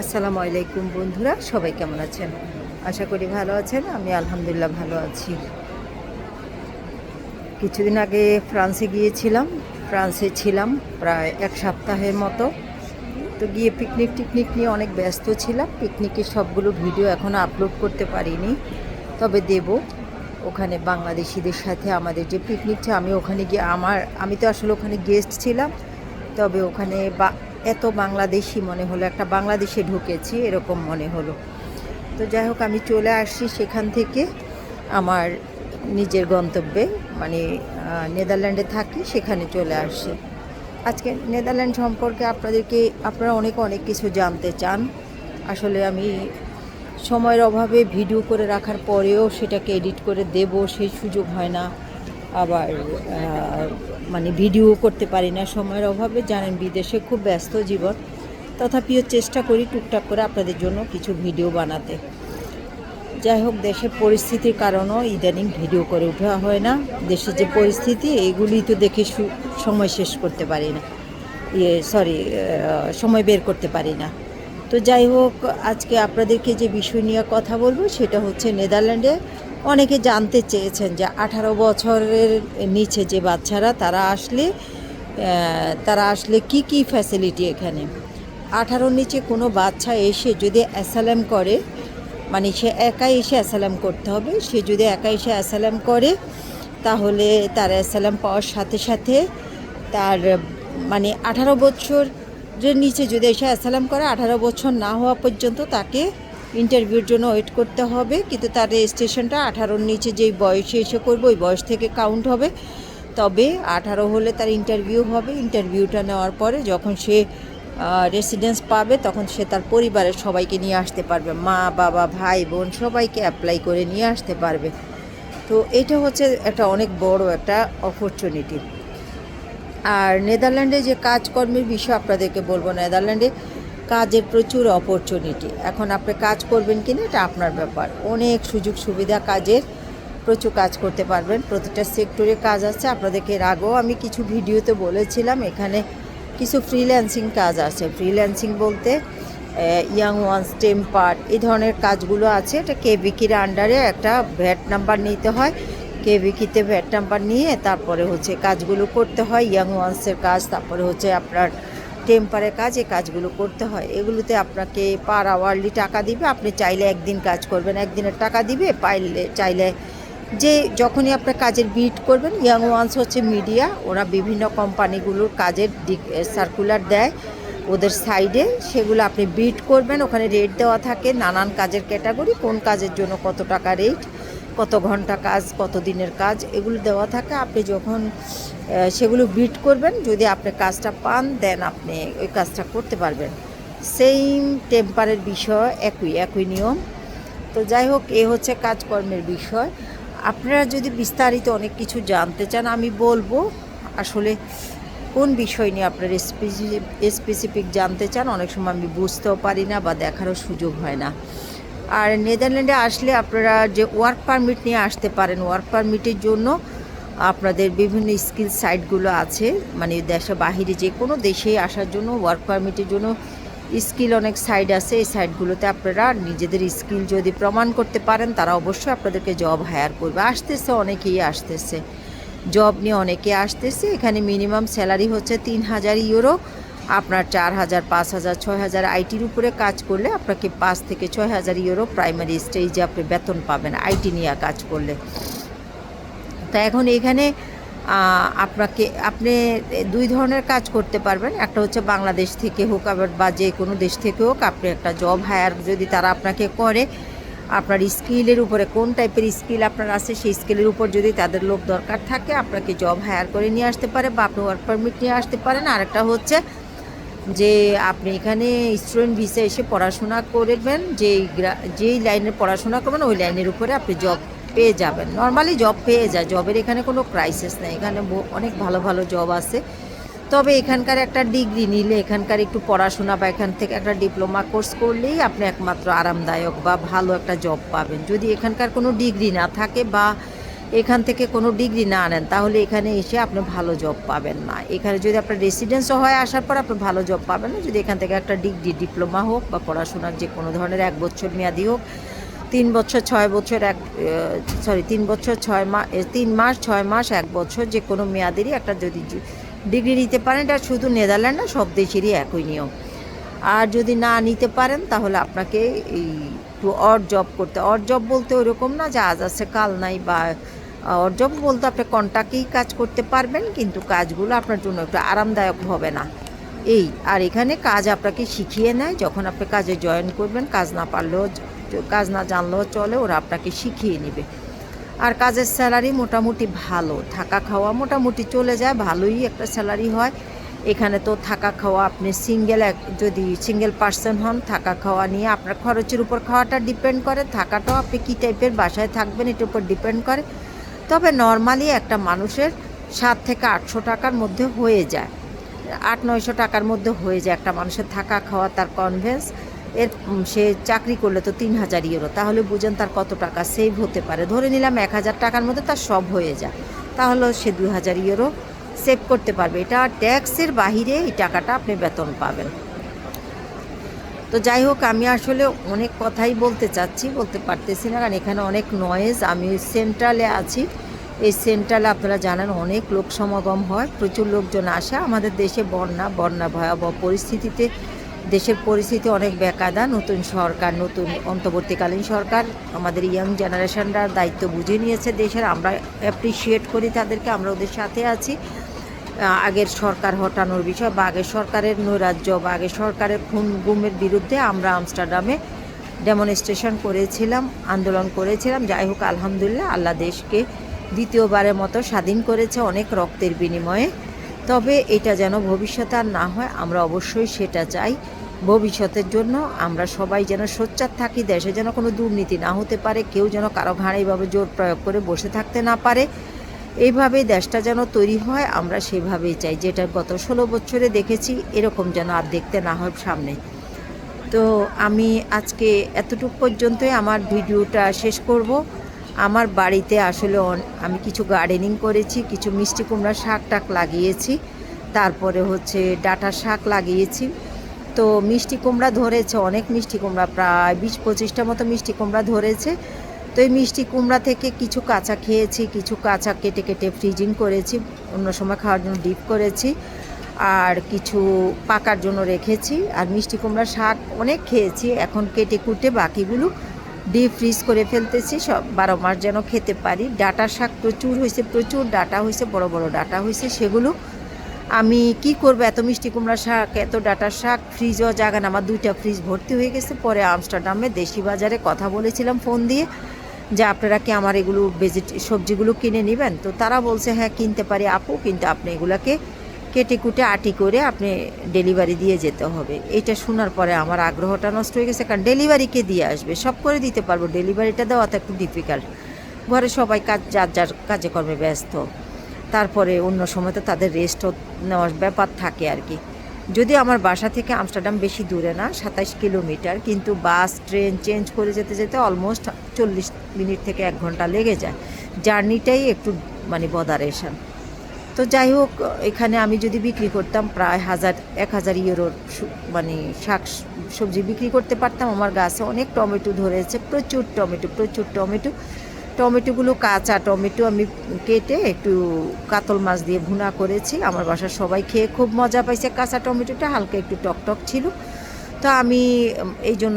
আসসালামু আলাইকুম বন্ধুরা, সবাই কেমন আছেন? আশা করি ভালো আছেন, আমি আলহামদুলিল্লাহ ভালো আছি। কিছুদিন আগে ফ্রান্সে গিয়েছিলাম, ফ্রান্সে ছিলাম প্রায় এক সপ্তাহের মতো। তো গিয়ে পিকনিক টিকনিক নিয়ে অনেক ব্যস্ত ছিলাম পিকনিকের সবগুলো ভিডিও এখনও আপলোড করতে পারিনি। তবে দেব, ওখানে বাংলাদেশিদের সাথে আমাদের যে পিকনিকটা আমি ওখানে গিয়ে, আমার, আমি তো আসলে ওখানে গেস্ট ছিলাম, তবে ওখানে বা এত বাংলাদেশি মনে হলো, একটা বাংলাদেশে ঢুকেছি, এরকম মনে হলো। তো যাই হোক, আমি চলে আসছি সেখান থেকে আমার নিজের গন্তব্যে মানে নেদারল্যান্ডে থাকি, সেখানে চলে আসছি। আজকে নেদারল্যান্ড সম্পর্কে আপনাদেরকে, আপনারা অনেক অনেক কিছু জানতে চান। আসলে আমি সময়ের অভাবে ভিডিও করে রাখার পরেও সেটাকে এডিট করে দেব, সেই সুযোগ হয় না। আবার মানে ভিডিও করতে পারি না সময়ের অভাবে। জানেন, বিদেশে খুব ব্যস্ত জীবন। তথাপিও চেষ্টা করি টুকটাক করে আপনাদের জন্য কিছু ভিডিও বানাতে। যাই হোক, দেশের পরিস্থিতির কারণেও ইদানিং ভিডিও করে ওঠা হয় না। দেশের যে পরিস্থিতি, এগুলি তো দেখে সময় শেষ করতে পারি না। ইয়ে সরি সময় বের করতে পারি না। তো যাই হোক, আজকে আপনাদেরকে যে বিষয় নিয়ে কথা বলব, সেটা হচ্ছে নেদারল্যান্ডে অনেকে জানতে চেয়েছেন যে আঠারো বছরের নিচে যে বাচ্চারা, তারা আসলে তারা আসলে কি কি ফ্যাসিলিটি এখানে? আঠারোর নিচে কোনো বাচ্চা এসে যদি অ্যাসালাম করে মানে সে একাই এসে অ্যাসালাম করতে হবে, সে যদি একা এসে অ্যাসালাম করে, তাহলে তার অ্যাসালাম পাওয়ার সাথে সাথে তার মানে আঠারো বছরের নিচে যদি এসে অ্যাসালাম করে, আঠারো বছর না হওয়া পর্যন্ত তাকে ইন্টারভিউর জন্য ওয়েট করতে হবে, কিন্তু তার রেজিস্ট্রেশনটা আঠারোর নিচে যেই বয়সে এসে করবে, ওই বয়স থেকে কাউন্ট হবে। তবে আঠারো হলে তার ইন্টারভিউ হবে। ইন্টারভিউটা নেওয়ার পরে যখন সে রেসিডেন্স পাবে, তখন সে তার পরিবারের সবাইকে নিয়ে আসতে পারবে। মা, বাবা, ভাই, বোন সবাইকে অ্যাপ্লাই করে নিয়ে আসতে পারবে। তো এটা হচ্ছে একটা অনেক বড় একটা অপরচুনিটি আর নেদারল্যান্ডে যে কাজকর্মের বিষয় আপনাদেরকে বলব, নেদারল্যান্ডে কাজের প্রচুর অপরচুনিটি এখন আপনি কাজ করবেন কি না এটা আপনার ব্যাপার। অনেক সুযোগ সুবিধা কাজের, প্রচুর কাজ করতে পারবেন। প্রতিটা সেক্টরে কাজ আছে। আপনাদেরকে এর আগেও আমি কিছু ভিডিওতে বলেছিলাম, এখানে কিছু ফ্রিল্যান্সিং কাজ আছে। ফ্রিল্যান্সিং বলতে ইয়াং ওয়ান্স টেম্পার এই ধরনের কাজগুলো আছে। এটা কেবিকির আন্ডারে একটা ভ্যাট নাম্বার নিতে হয়। কেবিকিতে ভ্যাট নাম্বার নিয়ে তারপরে হচ্ছে কাজগুলো করতে হয়। ইয়াং ওয়ান্সের কাজ, তারপরে হচ্ছে আপনার টেম্পারের কাজ এই কাজগুলো করতে হয়। এগুলোতে আপনাকে পার আওয়ারলি টাকা দিবে। আপনি চাইলে একদিন কাজ করবেন, একদিনের টাকা দিবে। পাইলে, চাইলে যে যখনই আপনার কাজের বিট করবেন ইয়াং ওয়ান্স হচ্ছে মিডিয়া ওরা বিভিন্ন কোম্পানিগুলোর কাজের সার্কুলার দেয়। ওদের সাইডে সেগুলো আপনি বিট করবেন। ওখানে রেট দেওয়া থাকে নানান কাজের ক্যাটাগরি কোন কাজের জন্য কত টাকা রেট কত ঘণ্টা কাজ, কত দিনের কাজ, এগুলো দেওয়া থাকে। আপনি যখন সেগুলো বিট করবেন, যদি আপনি কাজটা পান দেন আপনি ওই কাজটা করতে পারবেন। সেম টেম্পারের বিষয়, একই একই নিয়ম। তো যাই হোক, এ হচ্ছে কাজকর্মের বিষয়। আপনারা যদি বিস্তারিত অনেক কিছু জানতে চান, আমি বলব, আসলে কোন বিষয় নিয়ে আপনারা স্পেসিফিক জানতে চান, অনেক সময় আমি বুঝতেও পারি না বা দেখারও সুযোগ হয় না। আর নেদারল্যান্ডে আসলে আপনারা যে ওয়ার্ক পারমিট নিয়ে আসতে পারেন, ওয়ার্ক পারমিটের জন্য আপনাদের বিভিন্ন স্কিল সাইটগুলো আছে। মানে দেশে বাহিরে যে কোনো দেশেই আসার জন্য, ওয়ার্ক পারমিটের জন্য স্কিল অনেক সাইট আছে। এই সাইটগুলোতে আপনারা নিজেদের স্কিল যদি প্রমাণ করতে পারেন, তারা অবশ্যই আপনাদেরকে জব হায়ার করবে। আসতেছে, অনেকেই আসতেছে। জব নিয়ে অনেকে আসতেছে। এখানে মিনিমাম স্যালারি হচ্ছে তিন হাজার ইউরো। আপনার চার হাজার, পাঁচ হাজার, ছয় হাজার আইটির উপরে কাজ করলে আপনাকে পাঁচ থেকে ছয় হাজার ইউরো প্রাইমারি স্টেজে আপনি বেতন পাবেন আইটি নিয়ে কাজ করলে। তা এখন এখানে আপনাকে, আপনি দুই ধরনের কাজ করতে পারবেন। একটা হচ্ছে বাংলাদেশ থেকে হোক আবার বা যে কোনো দেশ থেকে হোক আপনি একটা জব হায়ার যদি তারা আপনাকে করে, আপনার স্কিলের উপরে কোন টাইপের স্কিল আপনার আছে সেই স্কিলের উপর যদি তাদের লোক দরকার থাকে, আপনাকে জব হায়ার করে নিয়ে আসতে পারে বা আপনি ওয়ার্ক পারমিট নিয়ে আসতে পারেন। আরেকটা হচ্ছে যে আপনি এখানে স্টুডেন্ট ভিসা এসে পড়াশোনা করবেন, যেই যেই লাইনে পড়াশোনা করবেন, ওই লাইনের উপরে আপনি জব পেয়ে যাবেন। নর্মালি জব পেয়ে যায় জবের এখানে কোনো ক্রাইসিস নেই, এখানে অনেক ভালো ভালো জব আছে। তবে এখানকার একটা ডিগ্রি নিলে, এখানকার একটু পড়াশোনা বা এখান থেকে একটা ডিপ্লোমা কোর্স করলেই আপনি একমাত্র আরামদায়ক বা ভালো একটা জব পাবেন। যদি এখানকার কোনো ডিগ্রি না থাকে বা এখান থেকে কোনো ডিগ্রি না আনেন, তাহলে এখানে এসে আপনি ভালো জব পাবেন না। এখানে যদি আপনার রেসিডেন্সও হয় আসার পর আপনি ভালো জব পাবেন না। যদি এখান থেকে একটা ডিগ্রি ডিপ্লোমা হোক বা পড়াশোনার যে কোনো ধরনের এক বছর মেয়াদি হোক, তিন বছর, ছয় বছর এক সরি তিন বছর, ছয় মাস তিন মাস, ছয় মাস, এক বছর যে কোনো মেয়াদেরই একটা যদি ডিগ্রি নিতে পারেন, এটা শুধু নেদারল্যান্ড না, সব দেশেরই একই নিয়ম। আর যদি না নিতে পারেন, তাহলে আপনাকে এই একটু অড জব করতে অড জব বলতে ওরকম না যে আজ আছে, কাল নাই বা অড জব বলতে, আপনি কন্টাক্টেই কাজ করতে পারবেন, কিন্তু কাজগুলো আপনার জন্য একটু আরামদায়ক হবে না। এই, আর এখানে কাজ আপনাকে শিখিয়ে নেয়, যখন আপনি কাজে জয়েন করবেন, কাজ না পারলেও কাজ না জানলেও চলে, ওরা আপনাকে শিখিয়ে নেবে। আর কাজের স্যালারি মোটামুটি ভালো, থাকা খাওয়া মোটামুটি চলে যায়, ভালোই একটা স্যালারি হয়। এখানে তো থাকা খাওয়া, আপনি সিঙ্গেল এক, যদি সিঙ্গেল পার্সন হন, থাকা খাওয়া নিয়ে আপনার খরচের উপর খাওয়াটা ডিপেন্ড করে, থাকাটাও আপনি কী টাইপের বাসায় থাকবেন, এটার উপর ডিপেন্ড করে। তবে নর্মালি একটা মানুষের সাত থেকে আটশো টাকার মধ্যে হয়ে যায়। আট, নয়শো টাকার মধ্যে হয়ে যায় একটা মানুষের থাকা, খাওয়া, তার কনভেন্স এর সে চাকরি করলে তো তিন হাজার ইউরো তাহলে বুঝেন তার কত টাকা সেভ হতে পারে। ধরে নিলাম এক হাজার টাকার মধ্যে তার সব হয়ে যায়। তাহলে সে দু হাজার ইউরো সেভ করতে পারবে। এটা ট্যাক্সের বাহিরে এই টাকাটা আপনি বেতন পাবেন। তো যাই হোক, আমি আসলে অনেক কথাই বলতে চাচ্ছি, বলতে পারতেছি না, কারণ এখানে অনেক নয়েজ আমি সেন্ট্রালে আছি। এই সেন্ট্রালে আপনারা জানেন অনেক লোক সমাগম হয়, প্রচুর লোকজন আসে। আমাদের দেশে বন্যা বন্যা ভয়াবহ পরিস্থিতিতে, দেশের পরিস্থিতি অনেক বেকাদা নতুন সরকার, নতুন অন্তর্বর্তীকালীন সরকার, আমাদের ইয়াং জেনারেশনরা দায়িত্ব বুঝে নিয়েছে দেশের, আমরা অ্যাপ্রিসিয়েট করি তাদেরকে, আমরা ওদের সাথে আছি। আগের সরকার হটানোর বিষয় বা আগের সরকারের নৈরাজ্য বা আগের সরকারের খুন গুমের বিরুদ্ধে আমরা আমস্টারডামে ডেমনস্ট্রেশন করেছিলাম, আন্দোলন করেছিলাম। যাই হোক, আলহামদুলিল্লাহ, আল্লাহ দেশকে দ্বিতীয়বারের মতো স্বাধীন করেছে অনেক রক্তের বিনিময়ে। তবে এটা যেন ভবিষ্যতে আর না হয়, আমরা অবশ্যই সেটা চাই। ভবিষ্যতের জন্য আমরা সবাই যেন সোচ্চার থাকি, দেশে যেন কোনো দুর্নীতি না হতে পারে, কেউ যেন কারও ঘাড়ে এইভাবে জোর প্রয়োগ করে বসে থাকতে না পারে। এইভাবে দেশটা যেন তৈরি হয়, আমরা সেভাবেই চাই। যেটা গত ষোলো বছরে দেখেছি, এরকম যেন আর দেখতে না হয় সামনে। তো আমি আজকে এতটুকু পর্যন্তই আমার ভিডিওটা শেষ করব। আমার বাড়িতে আসলে আমি কিছু গার্ডেনিং করেছি, কিছু মিষ্টি কুমড়া শাক টাক লাগিয়েছি। তারপরে হচ্ছে ডাটা শাক লাগিয়েছি। তো মিষ্টি কুমড়া ধরেছে, অনেক মিষ্টি কুমড়া, প্রায় বিশ পঁচিশটা মতো মিষ্টি কুমড়া ধরেছে। তো এই মিষ্টি কুমড়া থেকে কিছু কাঁচা খেয়েছি, কিছু কাঁচা কেটে কেটে ফ্রিজিং করেছি, অন্য সময় খাওয়ার জন্য ডিপ করেছি, আর কিছু পাকার জন্য রেখেছি, আর মিষ্টি কুমড়া শাক অনেক খেয়েছি, এখন কেটে কুটে বাকিগুলো ডিপ ফ্রিজ করে ফেলতেছি, সব বারো মাস যেন খেতে পারি। ডাটা শাক প্রচুর হয়েছে, প্রচুর ডাটা হয়েছে, বড় বড় ডাটা হয়েছে, সেগুলো আমি কি করব? এত মিষ্টি কুমড়া শাক, এত ডাটা শাক ফ্রিজও জায়গা না, আমার দুইটা ফ্রিজ ভর্তি হয়ে গেছে। পরে আমস্টারডামে দেশি বাজারে কথা বলেছিলাম ফোন দিয়ে যে আপনারা কি আমার এগুলো ভেজিট, সবজিগুলো কিনে নেবেন? তো তারা বলছে হ্যাঁ কিনতে পারি আপু, কিন্তু আপনি এগুলাকে কেটে কুটে আটি করে আপনি ডেলিভারি দিয়ে যেতে হবে। এটা শোনার পরে আমার আগ্রহটা নষ্ট হয়ে গেছে, কারণ ডেলিভারিকে দিয়ে আসবে? সব করে দিতে পারব, ডেলিভারিটা দেওয়া তো একটু ডিফিকাল্ট ঘরে সবাই কাজ, যার যার কাজে কর্মে ব্যস্ত। তারপরে অন্য সময় তো তাদের রেস্টও নেওয়ার ব্যাপার থাকে আর কি। যদি আমার বাসা থেকে আমস্টারডাম বেশি দূরে না, সাতাইশ কিলোমিটার, কিন্তু বাস, ট্রেন চেঞ্জ করে যেতে যেতে অলমোস্ট চল্লিশ মিনিট থেকে এক ঘণ্টা লেগে যায়। জার্নিটাই একটু মানে বদারেশন তো যাই হোক, এখানে আমি যদি বিক্রি করতাম প্রায় হাজার, এক হাজার ইউরোর মানে শাক সবজি বিক্রি করতে পারতাম। আমার গাছে অনেক টমেটো ধরেছে, প্রচুর টমেটো প্রচুর টমেটো। টমেটোগুলো কাঁচা টমেটো আমি কেটে একটু কাতল মাছ দিয়ে ভুনা করেছি। আমার বাসার সবাই খেয়ে খুব মজা পাইছে। কাঁচা টমেটোটা হালকা একটু টক টক ছিল। তো আমি এই জন্য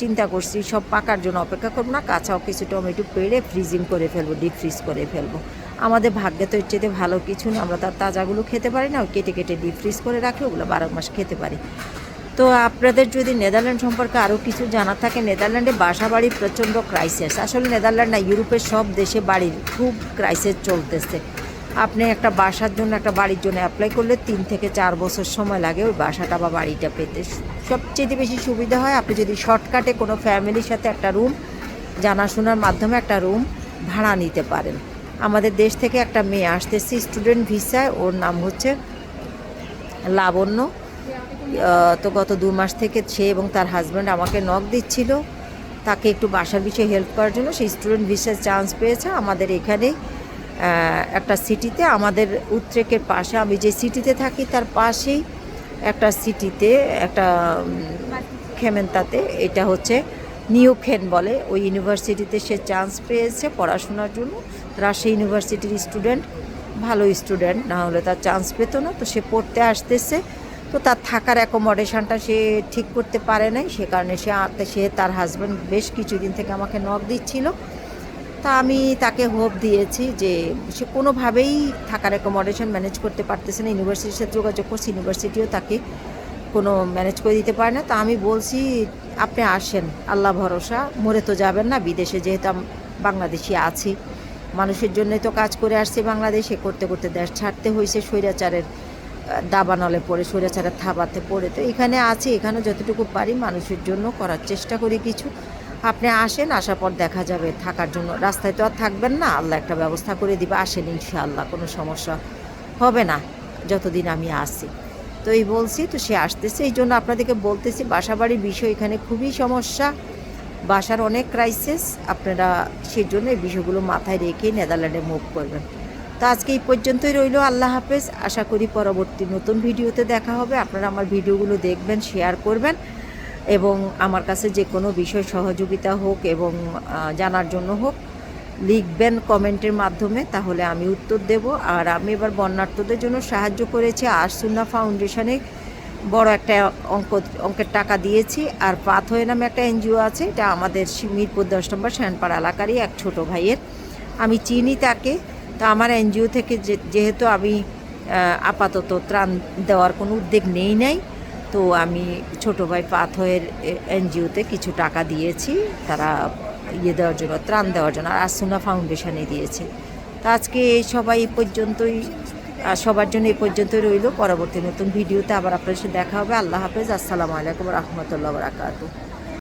চিন্তা করছি, সব পাকার জন্য অপেক্ষা করব না। কাঁচাও কিছু টমেটো পেড়ে ফ্রিজিং করে ফেলব ডিপ ফ্রিজ করে ফেলব। আমাদের ভাগ্যে তো এর ভালো কিছু না। আমরা তার তাজাগুলো খেতে পারি না। কেটে কেটে ডিপ ফ্রিজ করে রাখি ওগুলো বারো মাস খেতে পারি। তো আপনাদের যদি নেদারল্যান্ড সম্পর্কে আরও কিছু জানা থাকে, নেদারল্যান্ডে বাসা বাড়ি প্রচণ্ড ক্রাইসিস আসলে নেদারল্যান্ড না, ইউরোপের সব দেশে বাড়ির খুব ক্রাইসিস চলতেছে। আপনি একটা বাসার জন্য, একটা বাড়ির জন্য অ্যাপ্লাই করলে তিন থেকে চার বছর সময় লাগে ওই বাসাটা বা বাড়িটা পেতে। সবচেয়ে বেশি সুবিধা হয়, আপনি যদি শর্টকাটে কোনো ফ্যামিলির সাথে একটা রুম জানাশোনার মাধ্যমে একটা রুম ভাড়া নিতে পারেন। আমাদের দেশ থেকে একটা মেয়ে আসতেছে স্টুডেন্ট ভিসায় ওর নাম হচ্ছে লাবণ্য। তো গত দু মাস থেকে সে এবং তার হাজব্যান্ড আমাকে নক দিচ্ছিল। তাকে একটু বাসার বিষয়ে হেল্প করার জন্য সেই স্টুডেন্ট ভিসার চান্স পেয়েছে আমাদের এখানে। একটা সিটিতে আমাদের উত্তরেকের পাশে, আমি যে সিটিতে থাকি তার পাশেই একটা সিটিতে একটা খেমেন্তাতে, এটা হচ্ছে নিউ খেন বলে। ওই ইউনিভার্সিটিতে সে চান্স পেয়েছে পড়াশোনার জন্য। রাজশাহী ইউনিভার্সিটির স্টুডেন্ট ভালো স্টুডেন্ট না হলে তার চান্স পেতো না। তো সে পড়তে আসতেছে। তো তার থাকার অ্যাকোমোডেশনটা সে ঠিক করতে পারে নাই। সে কারণে সে সে তার হাজব্যান্ড বেশ কিছুদিন থেকে আমাকে নক দিচ্ছিল। তা আমি তাকে হোপ দিয়েছি যে সে কোনোভাবেই থাকার অ্যাকোমোডেশন ম্যানেজ করতে পারতেছে না। ইউনিভার্সিটির সাথে যোগাযোগ করছে ইউনিভার্সিটিও তাকে কোনো ম্যানেজ করে দিতে পারে না। তা আমি বলছি, আপনি আসেন, আল্লাহ ভরসা, মরে তো যাবেন না। বিদেশে যেহেতু বাংলাদেশি আছি। মানুষের জন্যই তো কাজ করে আসছি বাংলাদেশে। করতে করতে দেশ ছাড়তে হয়েছে স্বৈরাচারের দাবানলে পড়ে স্বৈরাচারের থাবাতে পড়ে। তো এখানে আছে এখানে যতটুকু পারি মানুষের জন্য করার চেষ্টা করি কিছু। আপনি আসেন, আসার পর দেখা যাবে থাকার জন্য। রাস্তায় তো আর থাকবেন না, আল্লাহ একটা ব্যবস্থা করে দিবে, আসেন ইনশাআল্লাহ, কোনো সমস্যা হবে না, যতদিন আমি আসি তো এই বলছি, তো সে আসতেছে, এই জন্য আপনাদেরকে বলতেছি বাসা বাড়ির বিষয় এখানে খুবই সমস্যা। বাসার অনেক ক্রাইসিস আপনারা সেই জন্য এই বিষয়গুলো মাথায় রেখে নেদারল্যান্ডে মুভ করবেন। তো আজকে এই পর্যন্তই রইল। আল্লাহ হাফেজ। আশা করি পরবর্তী নতুন ভিডিওতে দেখা হবে। আপনারা আমার ভিডিওগুলো দেখবেন, শেয়ার করবেন এবং আমার কাছে যে কোনো বিষয় সহযোগিতা হোক এবং জানার জন্য হোক, লিখবেন কমেন্টের মাধ্যমে, তাহলে আমি উত্তর দেব। আর আমি এবার বন্যার্থদের জন্য সাহায্য করেছি। আরসুন্না ফাউন্ডেশনে বড় একটা অঙ্ক, অঙ্কের টাকা দিয়েছি। আর পাথয়ে নামে একটা এনজিও আছে, এটা আমাদের মিরপুর দশ নম্বর শ্যানপাড়া এলাকারই এক ছোট ভাইয়ের। আমি চিনি তাকে। তো আমার এনজিও থেকে যেহেতু আমি আপাতত ত্রাণ দেওয়ার কোনো উদ্যোগ নেই নাই, তো আমি ছোট ভাই পাথয়ের এনজিওতে কিছু টাকা দিয়েছি, তারা ইয়ে দেওয়ার জন্য, ত্রাণ দেওয়ার জন্য, আর আসুনা ফাউন্ডেশনে দিয়েছে। তো আজকে সবাই এই পর্যন্তই সবার জন্য এই পর্যন্তই রইল। পরবর্তী নতুন ভিডিওতে আবার আপনার সাথে দেখা হবে। আল্লাহ হাফেজ। আসসালামু আলাইকুম রহমতুল্লাহ বারাকাতু